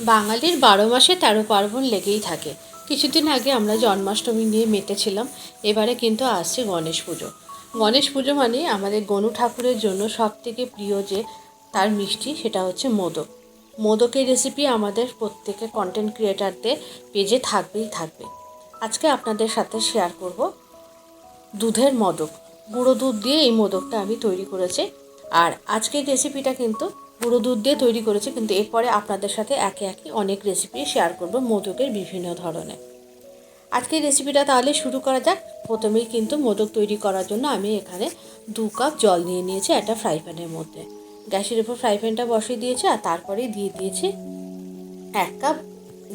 বাঙালির বারো মাসে তেরো পার্বণ লেগেই থাকে। কিছুদিন আগে আমরা জন্মাষ্টমী নিয়ে মেতেছিলাম এবারে কিন্তু আসছে গণেশ পুজো। গণেশ পুজো মানে আমাদের গনু ঠাকুরের জন্য সব থেকে প্রিয় যে তার মিষ্টি, সেটা হচ্ছে মোদক। মোদকের রেসিপি আমাদের প্রত্যেকে কন্টেন্ট ক্রিয়েটারদের পেজে থাকবেই থাকবে। আজকে আপনাদের সাথে শেয়ার করব দুধের মোদক। গুঁড়ো দুধ দিয়ে এই মোদকটা আমি তৈরি করেছি। আর আজকের রেসিপিটা কিন্তু গুঁড়ো দুধ দিয়ে তৈরি করেছি, কিন্তু এরপরে আপনাদের সাথে একে একে অনেক রেসিপি শেয়ার করব মোদকের বিভিন্ন ধরনের। আজকের রেসিপিটা তাহলে শুরু করা যাক। প্রথমেই কিন্তু মোদক তৈরি করার জন্য আমি এখানে দু কাপ জল নিয়ে নিয়েছি একটা ফ্রাই প্যানের মধ্যে। গ্যাসের উপর ফ্রাই প্যানটা বসিয়ে দিয়েছি আর তারপরে দিয়ে দিয়েছি এক কাপ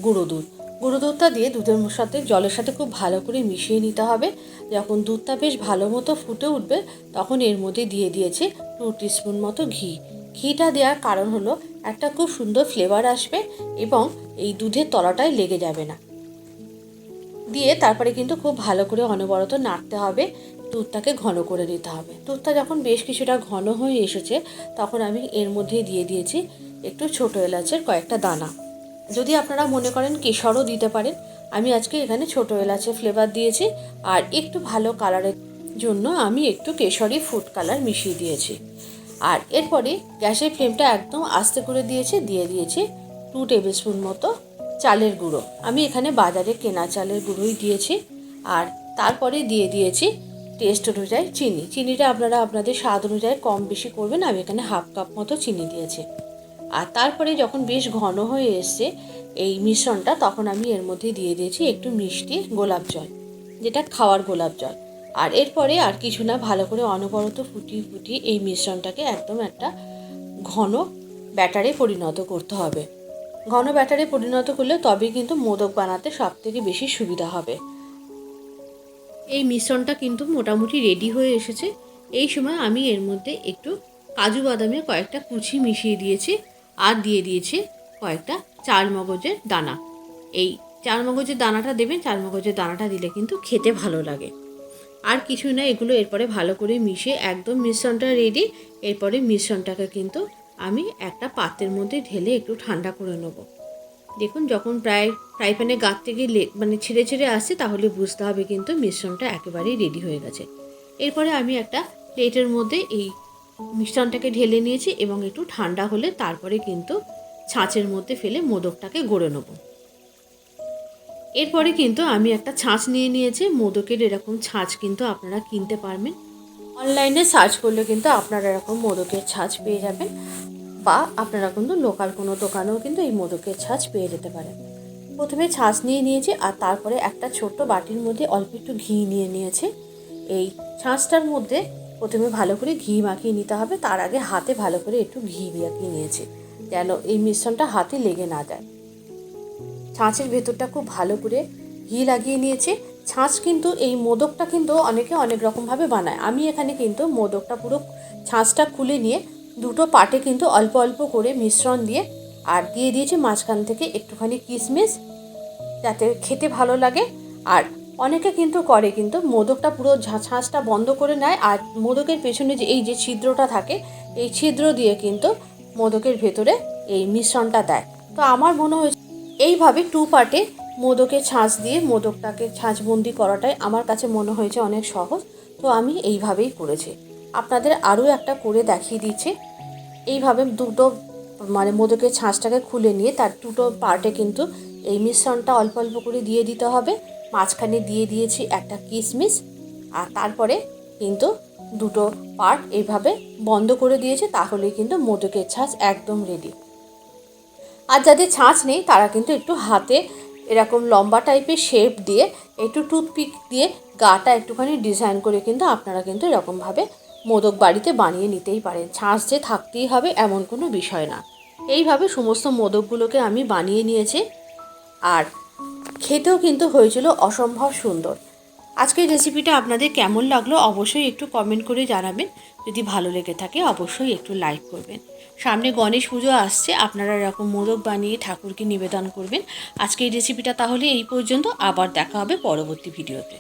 গুঁড়ো দুধ। গুঁড়ো দুধটা দিয়ে দুধের সাথে জলের সাথে খুব ভালো করে মিশিয়ে নিতে হবে। যখন দুধটা বেশ ভালো মতো ফুটে উঠবে, তখন এর মধ্যে দিয়ে দিয়েছি টু টিস্পুন মতো ঘি। ঘিটা দেওয়ার কারণ হলো একটা খুব সুন্দর ফ্লেভার আসবে এবং এই দুধের তলাটায় লেগে যাবে না। দিয়ে তারপরে কিন্তু খুব ভালো করে অনবরত নাড়তে হবে। দুধটাকে ঘন করে নিতে হবে। দুধটা যখন বেশ কিছুটা ঘন হয়ে এসেছে, তখন আমি এর মধ্যে দিয়ে দিয়েছি একটু ছোটো এলাচের কয়েকটা দানা। যদি আপনারা মনে করেন কেশরও দিতে পারেন, আমি আজকে এখানে ছোটো এলাচের ফ্লেভার দিয়েছি আর একটু ভালো কালারের জন্য আমি একটু কেশরি ফুড কালার মিশিয়ে দিয়েছি। আর এরপরে গ্যাসের ফ্লেমটা একদম আস্তে করে দিয়েছি, দিয়ে দিয়েছি টু টেবিল স্পুন মতো চালের গুঁড়ো। আমি এখানে বাজারে কেনা চালের গুঁড়োই দিয়েছি আর তারপরে দিয়ে দিয়েছি টেস্ট অনুযায়ী চিনি। চিনিটা আপনারা আপনাদের স্বাদ অনুযায়ী কম বেশি করবেন, আমি এখানে হাফ কাপ মতো চিনি দিয়েছি। আর তারপরে যখন বেশ ঘন হয়ে এসছে এই মিশ্রণটা, তখন আমি এর মধ্যে দিয়ে দিয়েছি একটু মিষ্টি গোলাপ জল, যেটা খাওয়ার গোলাপ জল। আর এরপরে আর কিছু না, ভালো করে অনবরত ফুটিয়ে ফুটিয়ে এই মিশ্রণটাকে একদম একটা ঘন ব্যাটারে পরিণত করতে হবে। ঘন ব্যাটারে পরিণত করলে তবেই কিন্তু মোদক বানাতে সব থেকে বেশি সুবিধা হবে। এই মিশ্রণটা কিন্তু মোটামুটি রেডি হয়ে এসেছে। এই সময় আমি এর মধ্যে একটু কাজু বাদামের কয়েকটা কুচি মিশিয়ে দিয়েছি আর দিয়ে দিয়েছি কয়েকটা চাল মগজের দানা। এই চাল মগজের দানাটা দেবেন চাল মগজের দানাটা দিলে কিন্তু খেতে ভালো লাগে। আর কিছু না, এগুলো এরপরে ভালো করে মিশিয়ে একদম মিশ্রণটা রেডি এরপরে মিশ্রণটাকে কিন্তু আমি একটা পাত্রের মধ্যে ঢেলে একটু ঠান্ডা করে নেব। দেখুন, যখন প্রায়, ফ্রাই প্যানে গাত থেকে মানে ছেড়ে ছেড়ে আসছে, তাহলে বুঝতে হবে কিন্তু মিশ্রণটা একেবারেই রেডি হয়ে গেছে। এরপরে আমি একটা প্লেটের মধ্যে এই মিশ্রণটাকে ঢেলে নিয়েছি এবং একটু ঠান্ডা হলে তারপরে কিন্তু ছাঁচের মধ্যে ফেলে মোদকটাকে গড়ে নেব। এরপরে কিন্তু আমি একটা ছাঁচ নিয়ে নিয়েছি। মোদকের এরকম ছাঁচ কিন্তু আপনারা কিনতে পারবেন। অনলাইনে সার্চ করলে কিন্তু আপনারা এরকম মোদকের ছাঁচ পেয়ে যাবেন বা আপনারা কিন্তু লোকাল কোনো দোকানেও কিন্তু এই মোদকের ছাঁচ পেয়ে যেতে পারেন। প্রথমে ছাঁচ নিয়ে নিয়েছি আর তারপরে একটা ছোট্ট বাটির মধ্যে অল্প একটু ঘি নিয়ে নিয়েছে। এই ছাঁচটার মধ্যে প্রথমে ভালো করে ঘি মাখিয়ে নিতে হবে। তার আগে হাতে ভালো করে একটু ঘি মাখিয়ে নিয়েছি। যেন এই মিশ্রণটা হাতে লেগে না যায়। ছাঁচের ভেতরটা খুব ভালো করে ঘি লাগিয়ে নিয়েছে। ছাঁচ কিন্তু এই মোদকটা কিন্তু অনেকে অনেক রকমভাবে বানায়। আমি এখানে কিন্তু মোদকটা পুরো ছাঁচটা খুলে নিয়ে দুটো পাটে কিন্তু অল্প অল্প করে মিশ্রণ দিয়ে আর দিয়ে দিয়েছি মাঝখান থেকে একটুখানি কিশমিশ যাতে খেতে ভালো লাগে। আর অনেকে কিন্তু করে কিন্তু মোদকটা পুরো ছাঁচটা বন্ধ করে নেয়। আর মোদকের পেছনে যে এই যে ছিদ্রটা থাকে, এই ছিদ্র দিয়ে কিন্তু মোদকের ভেতরে এই মিশ্রণটা দেয়। তো আমার মনে হয়েছে এইভাবে টু পার্টে মোদকের ছাঁচ দিয়ে মোদকটাকে ছাঁচবন্দি করাটাই আমার কাছে মনে হয়েছে অনেক সহজ, তো আমি এইভাবেই করেছি। আপনাদের আরও একটা করে দেখিয়ে দিচ্ছি। এইভাবে দুটো মানে মোদকের ছাঁচটাকে খুলে নিয়ে তার দুটো পার্টে কিন্তু এই মিশ্রণটা অল্প অল্প করে দিয়ে দিতে হবে। মাঝখানে দিয়ে দিয়েছি একটা কিশমিশ আর তারপরে কিন্তু দুটো পার্ট এইভাবে বন্ধ করে দিয়েছে, তাহলেই কিন্তু মোদকের ছাঁচ একদম রেডি আর যাদের ছাঁচ নেই, তারা কিন্তু একটু হাতে এরকম লম্বা টাইপের শেপ দিয়ে, একটু টুথপিক দিয়ে গাটা একটুখানি ডিজাইন করে কিন্তু আপনারা কিন্তু এরকমভাবে মোদক বাড়িতে বানিয়ে নিতেই পারেন। ছাঁচ যে থাকতেই হবে এমন কোনো বিষয় না। এইভাবে সমস্ত মোদকগুলোকে আমি বানিয়ে নিয়েছি। আর খেতেও কিন্তু হয়েছিল অসম্ভব সুন্দর। আজকের রেসিপিটা আপনাদের কেমন লাগল অবশ্যই একটু কমেন্ট করে জানাবেন। যদি ভালো লেগে থাকে অবশ্যই একটু লাইক করবেন। সামনে গণেশ পুজো আসছে, আপনারা এরকম মোদক বানিয়ে ঠাকুরকে নিবেদন করবেন। আজকের রেসিপিটা তাহলে এই পর্যন্ত, আবার দেখা হবে পরবর্তী ভিডিওতে